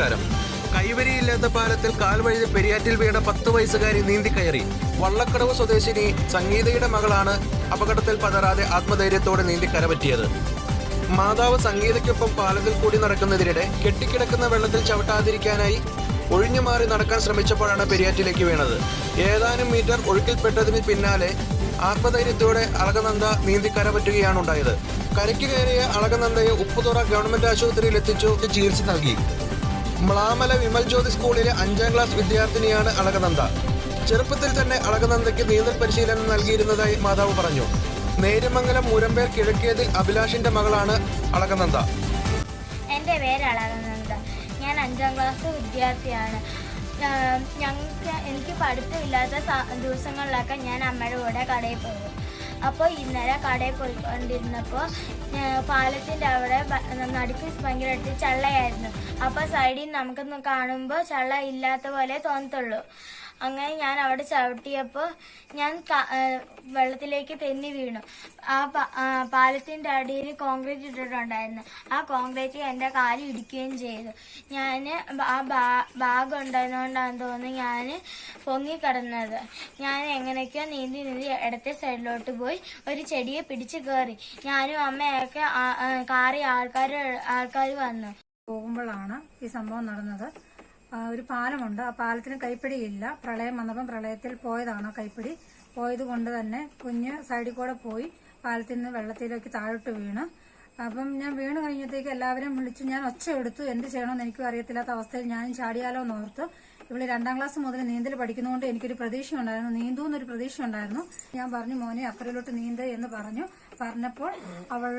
നമസ്കാരം കൈവരിയില്ലാത്ത പാലത്തിൽ കാൽവഴി പെരിയാറ്റിൽ വീണ പത്ത് വയസ്സുകാരി നീന്തി കയറി വള്ളക്കടവ് സ്വദേശിനി സംഗീതയുടെ മകളാണ് അപകടത്തിൽ പതറാതെ ആത്മധൈര്യത്തോടെ നീന്തി കരപറ്റിയത്. മാതാവ് സംഗീതയ്ക്കൊപ്പം പാലത്തിൽ കൂടി നടക്കുന്നതിനിടെ കെട്ടിക്കിടക്കുന്ന വെള്ളത്തിൽ ചവിട്ടാതിരിക്കാനായി ഒഴിഞ്ഞു മാറി നടക്കാൻ ശ്രമിച്ചപ്പോഴാണ് പെരിയാറ്റിലേക്ക് വീണത്. ഏതാനും മീറ്റർ ഒഴുക്കിൽപ്പെട്ടതിന് പിന്നാലെ ആത്മധൈര്യത്തോടെ അളകനന്ദ നീന്തി കരപറ്റുകയാണ് ഉണ്ടായത് കരയ്ക്ക് കയറിയ അളകനന്ദയെ ഉപ്പുതുറ ഗവൺമെന്റ് ആശുപത്രിയിൽ എത്തിച്ചു. ചികിത്സ നൽകി. മ്ലാമല വിമൽ ജ്യോതി സ്കൂളിലെ അഞ്ചാം ക്ലാസ് വിദ്യാർത്ഥിനിയാണ് അളകനന്ദ. ചെറുപ്പത്തിൽ തന്നെ അളകനന്ദയ്ക്ക് നീന്തൽ പരിശീലനം നൽകിയിരുന്നതായി മാതാവ് പറഞ്ഞു. നേര്യമംഗലം മുരമ്പേർ കിഴക്കേതിൽ അഭിലാഷിന്റെ മകളാണ് അളകനന്ദ. എന്റെ പേര് അളകനന്ദ. ഞാൻ അഞ്ചാം ക്ലാസ് വിദ്യാർത്ഥിയാണ്. ഞങ്ങൾക്ക് എനിക്ക് പഠിത്തമില്ലാത്ത ദിവസങ്ങളിലൊക്കെ ഞാൻ അമ്മയുടെ കൂടെ കടയിൽ പോകും. അപ്പോൾ ഇന്നലെ കടയിൽ പോയിക്കൊണ്ടിരുന്നപ്പോൾ പാലത്തിന്റെ അവിടെ നടുക്ക് ഭയങ്കരമായിട്ട് ചള്ളയായിരുന്നു. അപ്പോൾ സൈഡിൽ നമുക്കൊന്ന് കാണുമ്പോൾ ചള്ള ഇല്ലാത്ത പോലെ തോന്നത്തുള്ളൂ. അങ്ങനെ ഞാൻ അവിടെ ചവിട്ടിയപ്പോൾ ഞാൻ വെള്ളത്തിലേക്ക് തെന്നി വീണു. ആ പാലത്തിന്റെ അടിയിൽ കോൺക്രീറ്റ് ഇട്ടിട്ടുണ്ടായിരുന്നു. ആ കോൺക്രീറ്റ് എന്റെ കാൽ ഇടിക്കുകയും ചെയ്തു. ഞാൻ ആ ബാഗ് ഭാഗം ഉണ്ടായിരുന്നതുകൊണ്ടാണെന്ന് തോന്നുന്നു ഞാൻ പൊങ്ങിക്കിടന്നത്. ഞാൻ എങ്ങനെയൊക്കെയോ നീന്തി നീന്തി ഇടത്തെ സൈഡിലോട്ട് പോയി ഒരു ചെടിയെ പിടിച്ചു കയറി ഞാനും അമ്മയൊക്കെ കാറി ആൾക്കാർ ആൾക്കാർ വന്നു. പോകുമ്പോഴാണ് ഈ സംഭവം നടന്നത്. ഒരു പാലമുണ്ട്. ആ പാലത്തിന് കൈപ്പിടിയില്ല പ്രളയം വന്നപ്പം പ്രളയത്തിൽ പോയതാണ് കൈപ്പിടി. പോയത് കൊണ്ട് തന്നെ കുഞ്ഞ് സൈഡിൽ കൂടെ പോയി പാലത്തിൽ നിന്ന് വെള്ളത്തിലേക്ക് താഴോട്ട് വീണ്. അപ്പം ഞാൻ വീണ് കഴിഞ്ഞത്തേക്ക് എല്ലാവരും വിളിച്ചു. ഞാൻ ഒച്ച എടുത്തു. എന്ത് ചെയ്യണമെന്ന് എനിക്കും അറിയത്തില്ലാത്ത അവസ്ഥയിൽ ഞാനും ചാടിയാലോ എന്ന് ഓർത്തു. ഇവിടെ രണ്ടാം ക്ലാസ് മുതൽ നീന്തൽ പഠിക്കുന്നതുകൊണ്ട് എനിക്കൊരു പ്രതീക്ഷ ഉണ്ടായിരുന്നു നീന്തൂന്നൊരു പ്രതീക്ഷ ഉണ്ടായിരുന്നു ഞാൻ പറഞ്ഞു മോനെ അപ്പുറയിലോട്ട് നീന്ത് എന്ന് പറഞ്ഞു. പറഞ്ഞപ്പോൾ അവൾ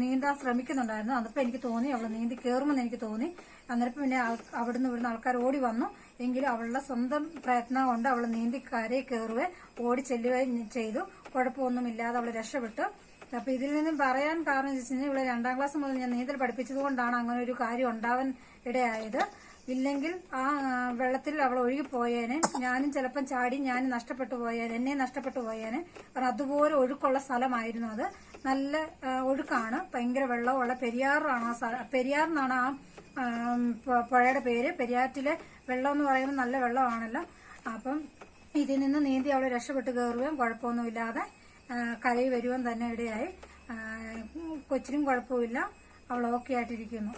നീന്താൻ ശ്രമിക്കുന്നുണ്ടായിരുന്നു. അതപ്പോൾ എനിക്ക് തോന്നി അവൾ നീന്തി കയറുമെന്ന് എനിക്ക് തോന്നി. അന്നേരം പിന്നെ അവിടുന്ന് ഇവിടുന്ന് ആൾക്കാർ ഓടി വന്നു. എങ്കിലും അവളുടെ സ്വന്തം പ്രയത്നം കൊണ്ട് അവൾ നീന്തി കരയെ കയറുകയും ഓടി ചെല്ലുകയും ചെയ്തു. കുഴപ്പമൊന്നുമില്ലാതെ അവൾ രക്ഷപ്പെട്ടു. അപ്പൊ ഇതിൽ നിന്നും പറയാൻ കാരണം വെച്ച് കഴിഞ്ഞാൽ ഇവിടെ രണ്ടാം ക്ലാസ് മുതൽ ഞാൻ നീന്തൽ പഠിപ്പിച്ചത് കൊണ്ടാണ് അങ്ങനെ ഒരു കാര്യം ഉണ്ടാവാൻ ഇടയായത്. ഇല്ലെങ്കിൽ ആ വെള്ളത്തിൽ അവൾ ഒഴുകി പോയേനെ. ഞാനും ചിലപ്പം ചാടി ഞാൻ നഷ്ടപ്പെട്ടു പോയേനെ. എന്നെ നഷ്ടപ്പെട്ടു പോയേനെ. കാരണം അതുപോലെ ഒഴുക്കുള്ള സ്ഥലമായിരുന്നു അത്. നല്ല ഒഴുക്കാണ്. ഭയങ്കര വെള്ളമുള്ള പെരിയാറാണ് ആ സ്ഥലം ആ പുഴയുടെ പേര്. പെരിയാറ്റിലെ വെള്ളം എന്ന് പറയുന്നത് നല്ല വെള്ളമാണല്ലോ. അപ്പം ഇതിൽ നിന്ന് നീന്തി അവൾ രക്ഷപ്പെട്ട് കയറുകയും കുഴപ്പമൊന്നുമില്ലാതെ ആ, കരയിൽ വരുവാൻ തന്നെ ഇടയായി. കൊച്ചിനും കുഴപ്പമില്ല. അവൾ ഓക്കെ ആയിട്ടിരിക്കുന്നു.